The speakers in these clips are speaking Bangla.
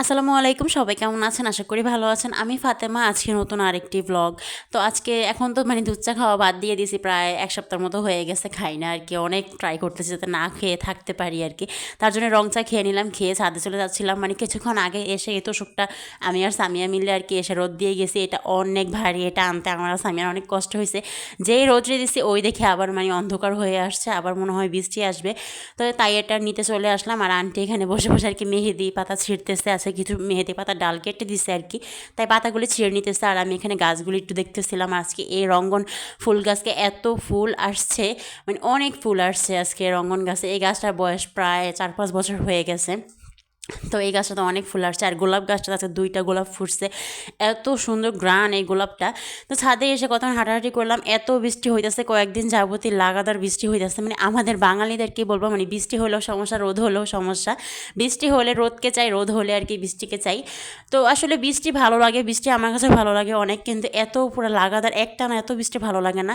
আসসালামু আলাইকুম, সবাই কেমন আছেন? আশা করি ভালো আছেন। আমি ফাতেমা, আজকে নতুন আরেকটি ব্লগ তো আজকে এখন তো মানে দুধ চা খাওয়া বাদ দিয়ে দিয়েছি, প্রায় এক সপ্তাহের মতো হয়ে গেছে, খাই না আর কি। অনেক ট্রাই করতেছি যাতে না খেয়ে থাকতে পারি আর কি। তার জন্য রং চা খেয়ে নিলাম, খেয়ে ছাদে চলে যাচ্ছিলাম। মানে কিছুক্ষণ আগে এসে এই তোষকটা আমি আর সামিয়া মিলে আর কি এসে রোদ দিয়ে গেছি। এটা অনেক ভারী, এটা আনতে আমার আর সামিয়ার অনেক কষ্ট হয়েছে। যেই রোদরে দিছি, ওই দেখে আবার মানে অন্ধকার হয়ে আসছে, আবার মনে হয় বৃষ্টি আসবে। তো তাই এটা নিতে চলে আসলাম। আর আন্টি এখানে বসে বসে আর কি মেহেদি পাতা ছিঁড়তেছে, আছে কিছু মেহেদি পাতা, ডাল কেটে দিছে আর কি। তাই পাতাগুলি ছিঁড়ে নিতেছে আর আমি এখানে গাছগুলি একটু দেখতেছিলাম আজকে। এই রঙ্গন ফুল গাছকে এত ফুল আসছে মানে অনেক ফুল আসছে আজকে রঙ্গন গাছে। এই গাছটার বয়স প্রায় চার পাঁচ বছর হয়ে গেছে। তো এই গাছটা তো অনেক ফুল আসছে আর গোলাপ গাছটা আছে, দুইটা গোলাপ ফুটছে। এত সুন্দর গ্রান এই গোলাপটা। তো ছাদে এসে কত হাঁটাহাঁটি করলাম, এত বৃষ্টি হইতেছে, কয়েকদিন যাবতীয় লাগাতার বৃষ্টি হইতেছে। মানে আমাদের বাঙালিদের কি বলব মানে বৃষ্টি হলেও সমস্যা, রোদ হলেও সমস্যা। বৃষ্টি হলে রোদকে চাই, রোদ হলে আর কি বৃষ্টিকে চাই। তো আসলে বৃষ্টি ভালো লাগে, বৃষ্টি আমার কাছে ভালো লাগে অনেক, কিন্তু এত পুরো লাগাতার একটা না এত বৃষ্টি ভালো লাগে না।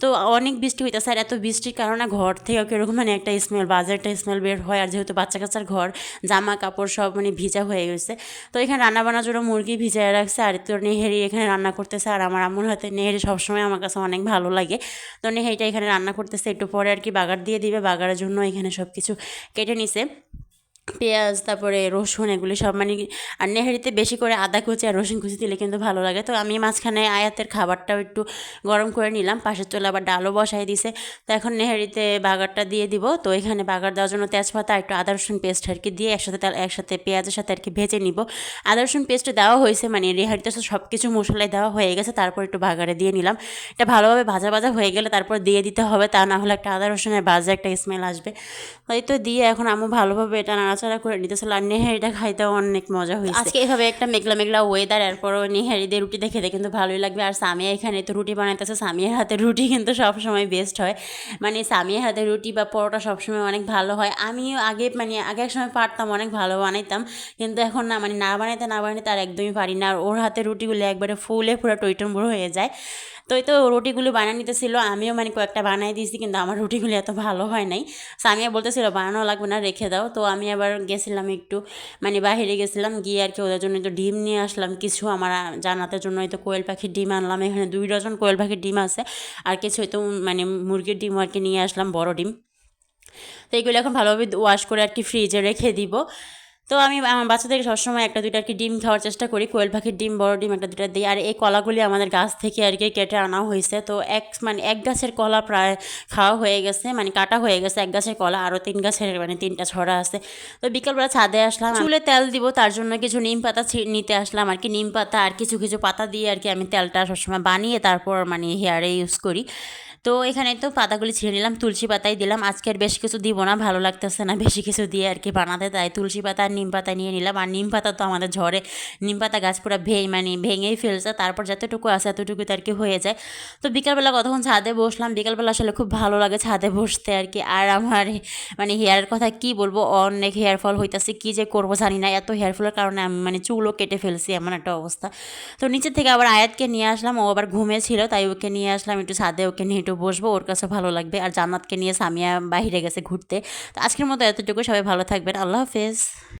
তো অনেক বৃষ্টি হইতেছে আর এত বৃষ্টির কারণে ঘর থেকে কীরকম মানে একটা স্মেল বাজে একটা স্মেল বের হয়। আর যেহেতু বাচ্চা কাচ্চার ঘর, জামা কাপড় সব মানে ভিজা হয়ে গেছে। তো এখানে রান্না বান্নার জন্য মুরগি ভিজায় রাখছে, আর তোর নেহেরি এখানে রান্না করতেছে, আর আমার আম্মুর হাতে নেহেরি সবসময় আমার কাছে অনেক ভালো লাগে। তো নেহেরিটা এখানে রান্না করতেছে, একটু পরে আর কি বাগার দিয়ে দিবে, বাগারের জন্য এখানে সব কিছু কেটে নিছে। পেঁয়াজ, তারপরে রসুন এগুলি সব মানে আর নেহারিতে বেশি করে আদা কুচি আর রসুন কুচি দিলে কিন্তু ভালো লাগে। তো আমি মাঝখানে আয়াতের খাবারটাও একটু গরম করে নিলাম, পাশের চলে আবার ডালও বসাই দিছে। তো এখন নেহারিতে বাগারটা দিয়ে দিব। তো এখানে বাগার দেওয়ার জন্য তেজপাতা একটু আদা, রসুন পেস্ট আর কি দিয়ে একসাথে একসাথে পেঁয়াজের সাথে আর কি ভেজে নিব। আদা, রসুন পেস্ট দেওয়া হয়েছে মানে রেহারিতে সব কিছু মশলায় দেওয়া হয়ে গেছে, তারপর একটু বাগারে দিয়ে নিলাম। এটা ভালোভাবে ভাজা ভাজা হয়ে গেলে তারপর দিয়ে দিতে হবে, তা না হলে একটা আদা, রসুনের বাজে একটা স্মেল আসবে। ওই তো দিয়ে এখন আমি ভালোভাবে এটা নাড়াচাড়া করে নিতেছিল আর নেহারিটা খাইতে অনেক মজা হয়েছে। আজকে এইভাবে একটা মেঘলা মেঘলা ওয়েদার এরপরও নেহারিদের রুটি দেখে কিন্তু ভালোই লাগবে। আর সামিয়া এখানে তো রুটি বানাইতেছে, সামিয়ার হাতে রুটি কিন্তু সবসময় বেস্ট হয়। মানে সামিয়ার হাতে রুটি বা পরোটা সবসময় অনেক ভালো হয়। আমিও আগে মানে আগে এক সময় পারতাম, অনেক ভালো বানাইতাম। কিন্তু এখন না মানে না বানাইতে না বানাইতে আর একদমই পারি না। আর ওর হাতে রুটিগুলো একবারে ফুলে পুরো টইটম্বুর হয়ে যায়। তো এই তো রুটিগুলো বানিয়ে নিতেছিল, আমিও মানে কয়েকটা বানাই দিয়েছি, কিন্তু আমার রুটিগুলো এত ভালো হয় নাই। সামিয়া বলতেছিল, বানানো লাগবে না, রেখে দাও। তো আমি আবার গেছিলাম একটু মানে বাহিরে গেছিলাম, গিয়ে আর কি ওদের জন্য একটু ডিম নিয়ে আসলাম, কিছু আমার জানাতের জন্য হয়তো কোয়েল পাখির ডিম আনলাম, এখানে দুই ডজন কোয়েল পাখির ডিম আছে, আর কিছু হয়তো মানে মুরগির ডিম আর কি নিয়ে আসলাম, বড় ডিম। তো এইগুলো এখন ভালোভাবে ওয়াশ করে আর কি ফ্রিজে রেখে দিব। তো আমি আমার বাচ্চাদেরকে সবসময় একটা দুইটা আর কি ডিম খাওয়ার চেষ্টা করি, কোয়েল পাখির ডিম, বড় ডিম একটা দুটা দিই। আর এই কলাগুলি আমাদের গাছ থেকে আর কি কেটে আনা হয়েছে। তো এক মানে এক গাছের কলা প্রায় খাওয়া হয়ে গেছে মানে কাটা হয়ে গেছে এক গাছের কলা, আরও তিন গাছের মানে তিনটা ছড়া আছে। তো বিকালবেলা ছাদে আসলাম, চুলে তেল দিব, তার জন্য কিছু নিম পাতা নিতে আসলাম আর কি। নিম পাতা আর কিছু কিছু পাতা দিয়ে আর কি আমি তেলটা সবসময় বানিয়ে তারপর মানে হেয়ারে ইউজ করি। তো এখানে তো পাতাগুলি ছিঁড়ে নিলাম, তুলসী পাতাই দিলাম। আজকে আর বেশি কিছু দিব না, ভালো লাগতেছে না বেশি কিছু দিয়ে আর কি বানাতে। তাই তুলসী পাতা আর নিম পাতা নিয়ে নিলাম। আর নিম পাতা তো আমাদের ঝড়ে, নিম পাতা গাছ পুরো ভেঙে মানে ভেঙেই ফেলছে। তারপর যতটুকু আছে এতটুকু আর কি হয়ে যায়। তো বিকালবেলা কতক্ষণ ছাদে বসলাম? বিকালবেলা আসলে খুব ভালো লাগে ছাদে বসতে আর কি। আর আমার মানে হেয়ারের কথা কি বলব? অনেক হেয়ার ফল হইতেছে, কী যে করব জানি না। এত হেয়ার ফলের কারণে আমি মানে চুলও কেটে ফেলছি, এমন একটা অবস্থা। তো নিচের থেকে আবার আয়াতকে নিয়ে আসলাম। ও আবার ঘুমিয়েছিল তাই ওকে নিয়ে আসলাম একটু ছাদে, ওকে নিয়ে একটু একটু বসবো, ওর কাছে ভালো লাগবে। আর জান্নাতকে নিয়ে সামিয়া বাহিরে গেছে ঘুরতে। তো আজকের মতো এতটুকু। সবাই ভালো থাকবেন। আল্লাহ হাফেজ।